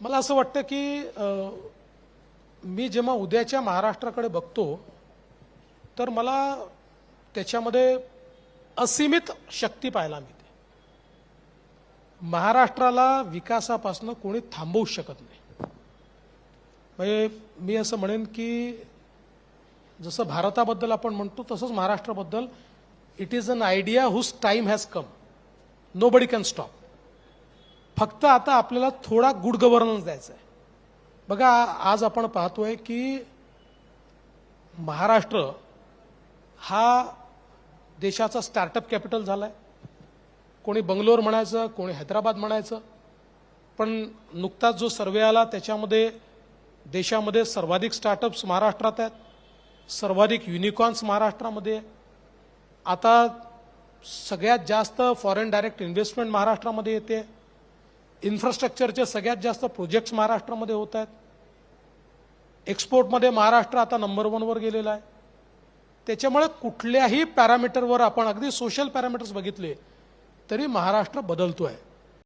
मला असं वाटतं की मी जेव्हा उद्याच्या महाराष्ट्राकडे बघतो तर मला त्याच्यामध्ये असीमित शक्ती पाहायला मिळते. महाराष्ट्राला विकासापासून कोणी थांबवू शकत नाही. म्हणजे मी असं म्हणेन की जसं भारताबद्दल आपण म्हणतो तसंच महाराष्ट्राबद्दल it is an idea whose time has come nobody can stop फक्त आता आपल्याला थोडा गुड गव्हर्नन्स द्यायचा आहे बघा आज आपण पाहतोय की महाराष्ट्र हा देशाचा स्टार्टअप कॅपिटल झालाय. कोणी बंगलोर म्हणायचं कोणी हैदराबाद म्हणायचं पण नुकताच जो सर्वे आला त्याच्यामध्ये देशामध्ये सर्वाधिक स्टार्टअप्स महाराष्ट्रात आहेत सर्वाधिक युनिकॉर्न्स महाराष्ट्रामध्ये आता सगळ्यात जास्त फॉरेन डायरेक्ट इन्व्हेस्टमेंट महाराष्ट्रामध्ये येते. इन्फ्रास्ट्रक्चरचे सगळ्यात जास्त प्रोजेक्ट्स महाराष्ट्रामध्ये होत आहेत. एक्सपोर्टमध्ये महाराष्ट्र आता नंबर वनवर गेलेला आहे. त्याच्यामुळे कुठल्याही पॅरामीटरवर आपण अगदी सोशल पॅरामीटर्स बघितले तरी महाराष्ट्र बदलतो आहे